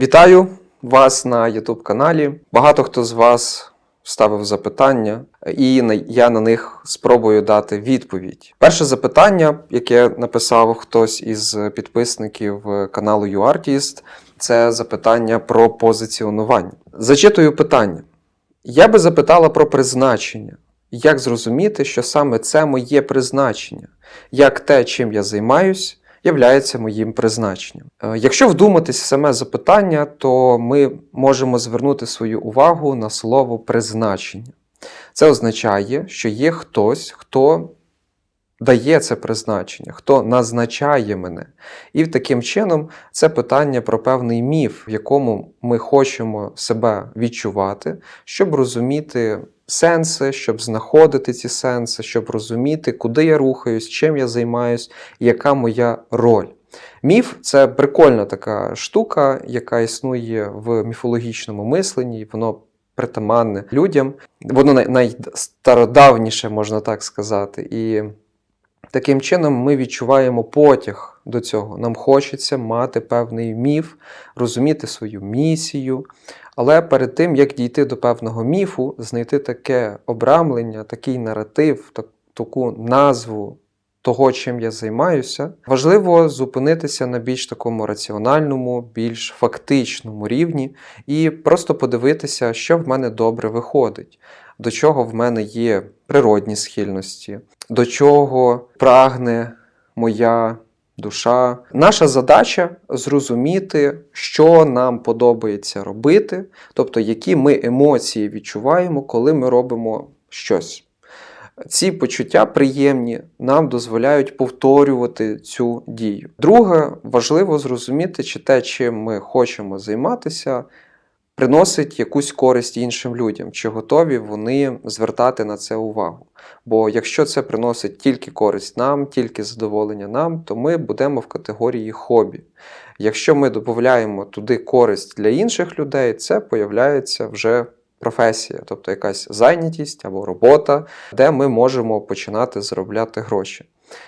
Вітаю вас на YouTube каналі. Багато хто з вас ставив запитання, і я на них спробую дати відповідь. Перше запитання, яке написав хтось із підписників каналу YouArtist, це запитання про позиціонування. Зачитую питання. Я би запитала про призначення. Як зрозуміти, що саме це моє призначення? Як те, чим я займаюсь, являється моїм призначенням. Е, Якщо вдуматись в саме запитання, то ми можемо звернути свою увагу на слово призначення. Це означає, що є хтось, хто дає це призначення, хто назначає мене. І таким чином це питання про певний міф, в якому ми хочемо себе відчувати, щоб розуміти сенси, щоб знаходити ці сенси, щоб розуміти, куди я рухаюсь, чим я займаюсь, яка моя роль. Міф це прикольна така штука, яка існує в міфологічному мисленні, воно притаманне людям. Воно найстародавніше, можна так сказати. І таким чином ми відчуваємо потяг до цього. Нам хочеться мати певний міф, розуміти свою місію. Але перед тим, як дійти до певного міфу, знайти таке обрамлення, такий наратив, так- таку назву того, чим я займаюся, важливо зупинитися на більш такому раціональному, більш фактичному рівні і просто подивитися, що в мене добре виходить, до чого в мене є природні схильності, до чого прагне моя душа. Наша задача зрозуміти, що нам подобається робити, тобто які ми емоції відчуваємо, коли ми робимо щось. Ці почуття приємні нам дозволяють повторювати цю дію. Друге, важливо зрозуміти, чи те, чим ми хочемо займатися, приносить якусь користь іншим людям, чи готові вони звертати на це увагу. Бо якщо це приносить тільки користь нам, тільки задоволення нам, то ми будемо в категорії хобі. Якщо ми додаємо туди користь для інших людей, це появляється вже професія, тобто якась зайнятість або робота, де ми можемо починати заробляти гроші.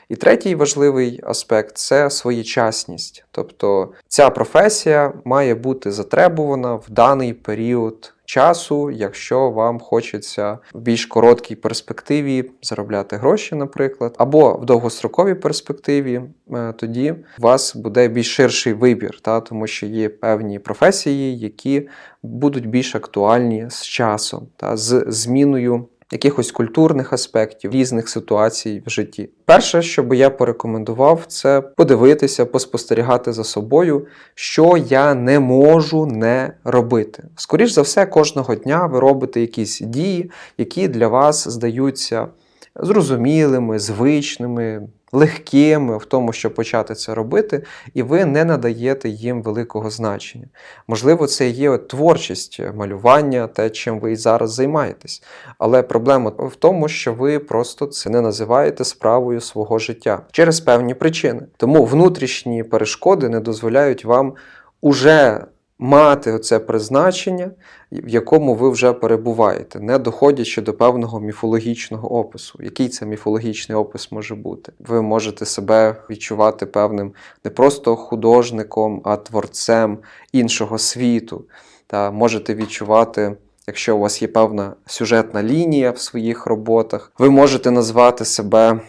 І третій важливий аспект це своєчасність. Тобто ця професія має бути затребувана в даний період часу, якщо вам хочеться в більш короткій перспективі заробляти гроші, наприклад, або в довгостроковій перспективі, е, тоді у вас буде більш ширший вибір, та, тому що є певні професії, які будуть більш актуальні з часом, та, з зміною якихось культурних аспектів, різних ситуацій в житті. Перше, що би я порекомендував, це подивитися, поспостерігати за собою, що я не можу не робити. Скоріш за все, кожного дня ви робите якісь дії, які для вас здаються зрозумілими, звичними, легкими в тому, щоб почати це робити, і ви не надаєте їм великого значення. Можливо, це є творчість, малювання, те, чим ви і зараз займаєтесь. Але проблема в тому, що ви просто це не називаєте справою свого життя через певні причини. Тому внутрішні перешкоди не дозволяють вам уже мати оце призначення, в якому ви вже перебуваєте, не доходячи до певного міфологічного опису. Який це міфологічний опис може бути? Ви можете себе відчувати певним не просто художником, а творцем іншого світу. Та можете відчувати. Якщо у вас є певна сюжетна лінія в своїх роботах, ви можете назвати себе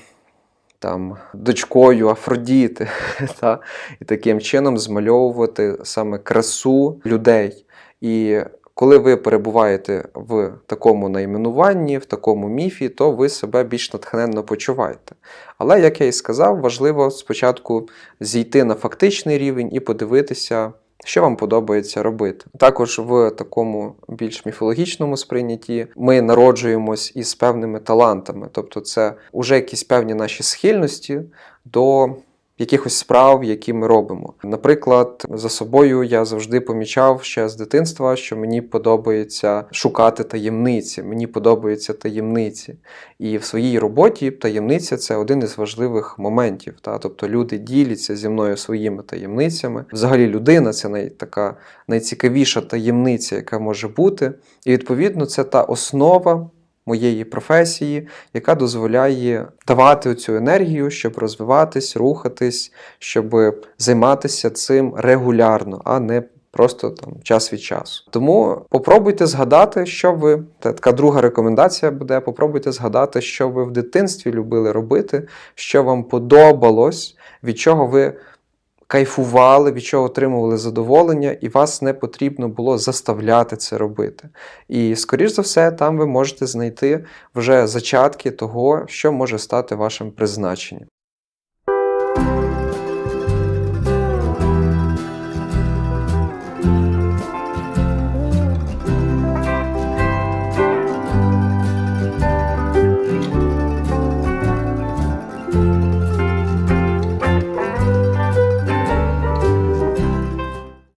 там дочкою Афродіти, та? і таким чином змальовувати саме красу людей. І коли ви перебуваєте в такому найменуванні, в такому міфі, то ви себе більш натхненно почуваєте. Але, як я і сказав, важливо спочатку зійти на фактичний рівень і подивитися, що вам подобається робити. Також в такому більш міфологічному сприйнятті ми народжуємось із певними талантами, тобто це вже якісь певні наші схильності до якихось справ, які ми робимо. Наприклад, за собою я завжди помічав ще з дитинства, що мені подобається шукати таємниці. Мені подобаються таємниці. І в своїй роботі таємниця це один із важливих моментів. Та? Тобто люди діляться зі мною своїми таємницями. Взагалі, людина це най, така найцікавіша таємниця, яка може бути. І відповідно це та основа моєї професії, яка дозволяє давати цю енергію, щоб розвиватись, рухатись, щоб займатися цим регулярно, а не просто там час від часу. Тому попробуйте згадати, що ви та така друга рекомендація буде: попробуйте згадати, що ви в дитинстві любили робити, що вам подобалось, від чого ви кайфували, від чого отримували задоволення, і вас не потрібно було заставляти це робити. І, скоріш за все, там ви можете знайти вже зачатки того, що може стати вашим призначенням.